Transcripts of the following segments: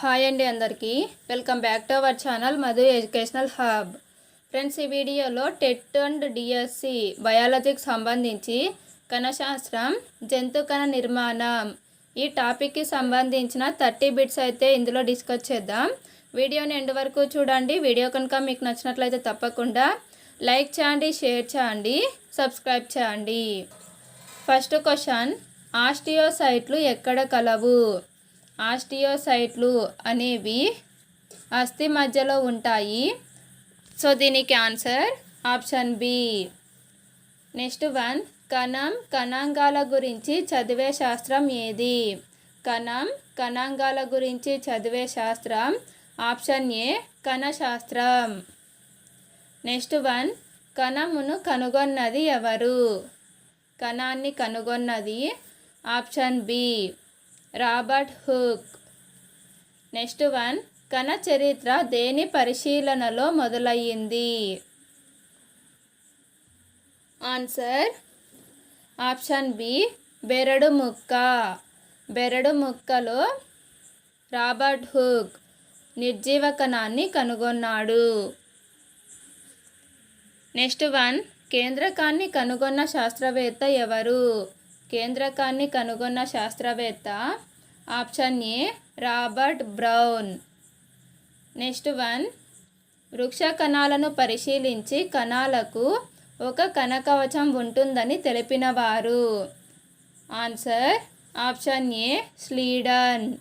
Hi అండి అందరికీ. Welcome back to our channel Madhu educational hub. Friends ఈ వీడియోలో టెట్ అండ్ డిఎస్సి బయాలజీకి సంబంధించి కణశాస్త్రం జంతు కణ నిర్మాణం ఈ టాపిక్కి సంబంధించిన థర్టీ బిట్స్ అయితే ఇందులో డిస్కస్ చేద్దాం. వీడియోని ఎండ్ వరకు చూడండి. వీడియో కనుక మీకు నచ్చినట్లయితే తప్పకుండా లైక్ చేయండి షేర్ చేయండి సబ్స్క్రైబ్ చేయండి. ఫస్ట్ క్వశ్చన్ ఆస్టియోసైట్లు ఎక్కడ కలవు? ఆస్టియోసైట్లు అనేవి అస్థి మధ్యలో ఉంటాయి. సో దీనికి answer option B. Next one కణం కణాంగాల గురించి చదివే శాస్త్రం ఏది? కణం కణాంగాల గురించి చదివే శాస్త్రం ఆప్షన్ ఏ కణశాస్త్రం. నెక్స్ట్ వన్ కణమును కనుగొన్నది ఎవరు? కణాన్ని కనుగొన్నది option B. Robert Hooke. Next one కణ చరిత్ర దేని పరిశీలనలో మొదలయ్యింది? ఆన్సర్ ఆప్షన్ బి బెరడు ముక్క. బెరడు ముక్కలో రాబర్ట్ హుక్ నిర్జీవ కణాన్ని కనుగొన్నాడు. నెక్స్ట్ వన్ కేంద్రకాన్ని కనుగొన్న శాస్త్రవేత్త ఎవరు? కేంద్రకాన్ని కనుగొన్న శాస్త్రవేత్త option A Robert Brown. Next one వృక్ష కణాలను పరిశీలించి కణాలకు ఒక కణకవచం ఉంటుందని తెలిపినవారు. Answer option A Schleiden.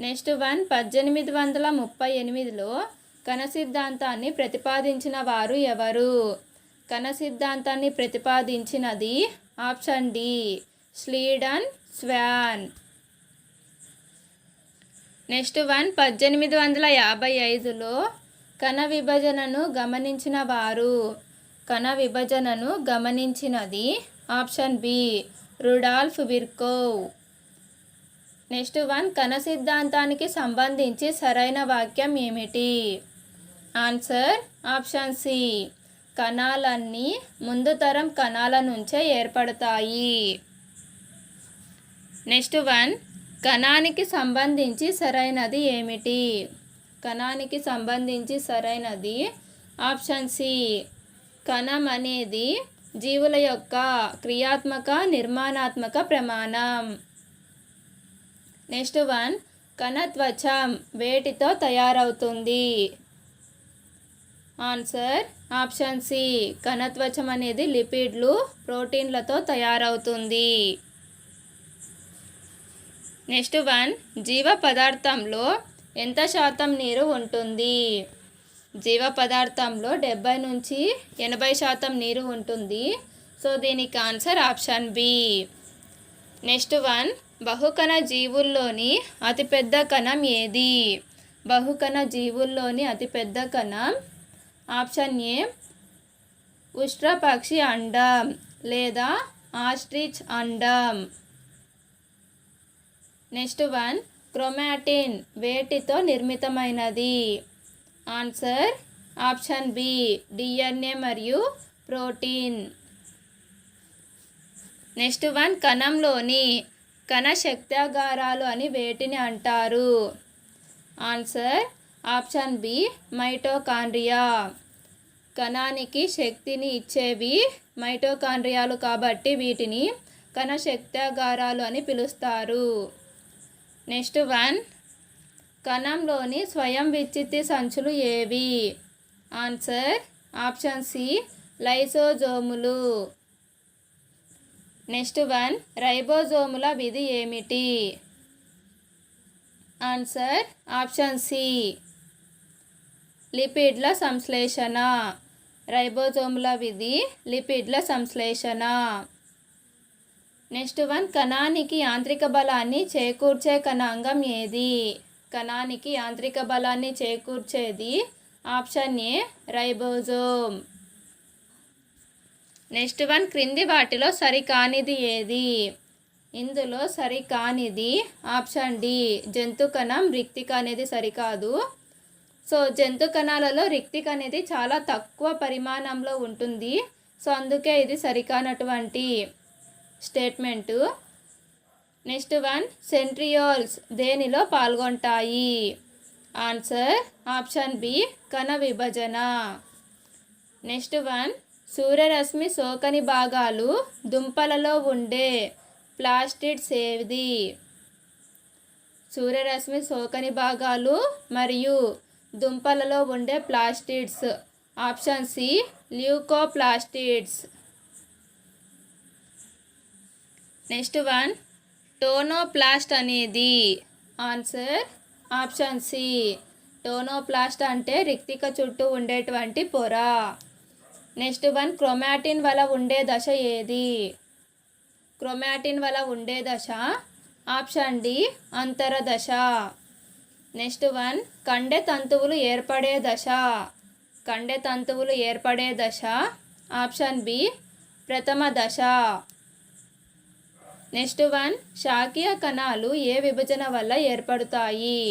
Next one పద్దెనిమిది వందల ముప్పై ఎనిమిదిలో కణ సిద్ధాంతాన్ని ప్రతిపాదించిన వారు ఎవరు? కణ సిద్ధాంతాన్ని ప్రతిపాదించినది option D Schleiden Schwann. Next one పద్దెనిమిది వందల యాభై ఐదులో కణ విభజనను గమనించిన వారు. కణ విభజనను గమనించినది option B Rudolf Virchow. Next one కణ సిద్ధాంతానికి సంబంధించి సరైన వాక్యం ఏమిటి? ఆన్సర్ ఆప్షన్ సి కణాలన్నీ ముందు తరం కణాల నుంచే ఏర్పడతాయి. నెక్స్ట్ వన్ కణానికి సంబంధించి సరైనది ఏమిటి? కణానికి సంబంధించి సరైనది ఆప్షన్ సి కణం అనేది జీవుల యొక్క క్రియాత్మక నిర్మాణాత్మక ప్రమాణం. నెక్స్ట్ వన్ కణ త్వచం వేటితో తయారవుతుంది. Answer option C. కణత్వచం అనేది లిపిడ్లు ప్రోటీన్లతో తయారవుతుంది. Next one. జీవ పదార్థంలో ఎంత శాతం నీరు ఉంటుంది? జీవ పదార్థంలో డెబ్బై నుంచి ఎనభై శాతం నీరు ఉంటుంది. సో దీనికి answer option B. Next one. బహుకణ జీవుల్లోని అతిపెద్ద కణం ఏది? బహుకణ జీవుల్లోని అతిపెద్ద కణం ఆప్షన్ ఏ ఉష్ట్రపక్షి అండం లేదా ఆస్ట్రిచ్ అండం. నెక్స్ట్ వన్ క్రొమాటిన్ వేటితో నిర్మితమైనది. ఆన్సర్ ఆప్షన్ బి డిఎన్ఏ మరియు ప్రోటీన్. నెక్స్ట్ వన్ కణంలోని కణ శక్త్యాగారాలు అని వేటిని అంటారు? Answer option B mitochondria. కణానికి శక్తిని ఇచ్చేవి మైటోకాండ్రియాలు కాబట్టి వీటిని కణ శక్తాగారాలు అని పిలుస్తారు. నెక్స్ట్ వన్ కణంలోని స్వయం విచ్చిత్తి సంచులు ఏవి? ఆన్సర్ ఆప్షన్ సి లైసోజోములు. నెక్స్ట్ వన్ రైబోజోముల విధి ఏమిటి? ఆన్సర్ ఆప్షన్ సి లిపిడ్ల సంశ్లేషణ. రైబోజోమ్ల విధి లిపిడ్ల సంశ్లేషణ. నెక్స్ట్ వన్ కణానికి యాంత్రిక బలాన్ని చేకూర్చే కణాంగం ఏది? కణానికి యాంత్రిక బలాన్ని చేకూర్చేది option A ribosome. Next one క్రింది వాటిలో సరికానిది ఏది? ఇందులో సరికానిది ఆప్షన్ డి జంతు కణం రిక్తిక అనేది సరికాదు. సో జంతు కణాలలో రిక్తిక్ అనేది చాలా తక్కువ పరిమాణంలో ఉంటుంది. సో అందుకే ఇది సరికానటువంటి స్టేట్మెంటు. నెక్స్ట్ వన్ సెంట్రియోల్స్ దేనిలో పాల్గొంటాయి? ఆన్సర్ ఆప్షన్ బి కణ విభజన. నెక్స్ట్ వన్ సూర్యరశ్మి సోకని భాగాలు దుంపలలో ఉండే ప్లాస్టిడ్స్ ఏది సూర్యరశ్మి సోకని భాగాలు మరియు దుంపలలో ఉండే plastids. Option C leucoplastids. Next one tonoplast అనేది. ఆన్సర్ ఆప్షన్ సి టోనోప్లాస్ట్ అంటే రిక్తిక చుట్టూ ఉండేటువంటి పొర. నెక్స్ట్ వన్ క్రొమాటిన్ వల్ల ఉండే దశ ఏది? క్రొమాటిన్ వల్ల ఉండే దశ ఆప్షన్ డి అంతర దశ. నెక్స్ట్ వన్ కండె తంతువులు ఏర్పడే దశ. కండె తంతువులు ఏర్పడే దశ. ఆప్షన్ బి ప్రథమ దశ. నెక్స్ట్ వన్ శాఖీయ కణాలు ఏ విభజన వల్ల ఏర్పడతాయి?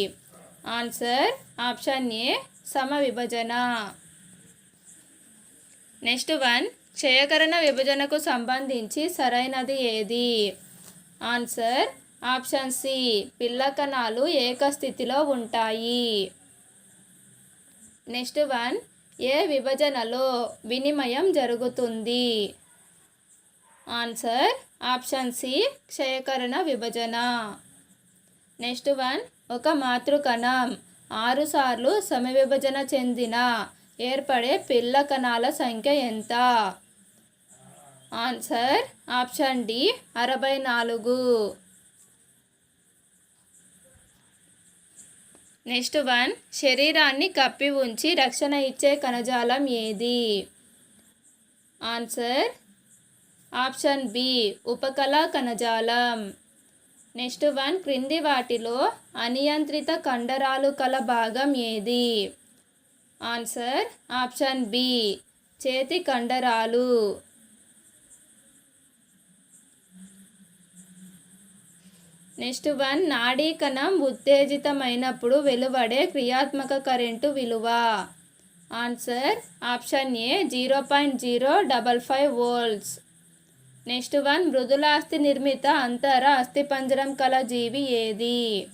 ఆన్సర్ ఆప్షన్ ఏ సమ విభజన నెక్స్ట్ వన్ క్షయకరణ విభజనకు సంబంధించి సరైనది ఏది? ఆన్సర్ ఆప్షన్ సి పిల్ల కణాలు ఏకస్థితిలో ఉంటాయి. నెక్స్ట్ వన్ ఏ విభజనలో వినిమయం జరుగుతుంది? ఆన్సర్ ఆప్షన్ సి క్షయకరణ విభజన. నెక్స్ట్ వన్ ఒక మాతృకణం ఆరుసార్లు సమవిభజన చెందిన ఏర్పడే పిల్ల కణాల సంఖ్య ఎంత? ఆన్సర్ ఆప్షన్ డి అరవై నాలుగు. నెక్స్ట్ వన్ శరీరాన్ని కప్పి ఉంచి రక్షణ ఇచ్చే కణజాలం ఏది? ఆన్సర్ ఆప్షన్ బి ఉపకళా కణజాలం. నెక్స్ట్ వన్ క్రింది వాటిలో అనియంత్రిత కండరాలు కల భాగం ఏది? ఆన్సర్ ఆప్షన్ బి చేతి కండరాలు. నెక్స్ట్ వన్ నాడీ కణం ఉత్తేజితమైనప్పుడు వెలువడే క్రియాత్మక కరెంటు విలువ. Answer option A zero point zero double five volts. Next one మృదులాస్థి నిర్మిత అంతర అస్థిపంజరం కల జీవి ఏది?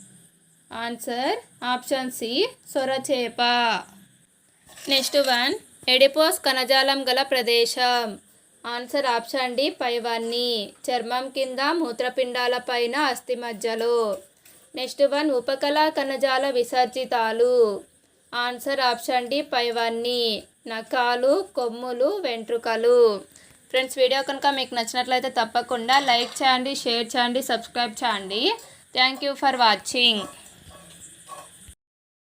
ఆన్సర్ ఆప్షన్ సి సొరచేప. నెక్స్ట్ వన్ ఎడిపోస్ కణజాలం గల ప్రదేశం. ఆన్సర్ ఆప్షన్ డి పైవన్నీ చర్మం కింద మూత్రపిండాల పైన అస్థి మధ్యలో నెక్స్ట్ వన్ ఉపకళా కణజాల విసర్జితాలు. ఆన్సర్ ఆప్షన్ డి పైవన్నీ నఖాలు కొమ్ములు వెంట్రుకలు. ఫ్రెండ్స్ వీడియో కనుక మీకు నచ్చినట్లయితే తప్పకుండా లైక్ చేయండి షేర్ చేయండి సబ్స్క్రైబ్ చేయండి. Thank you for watching.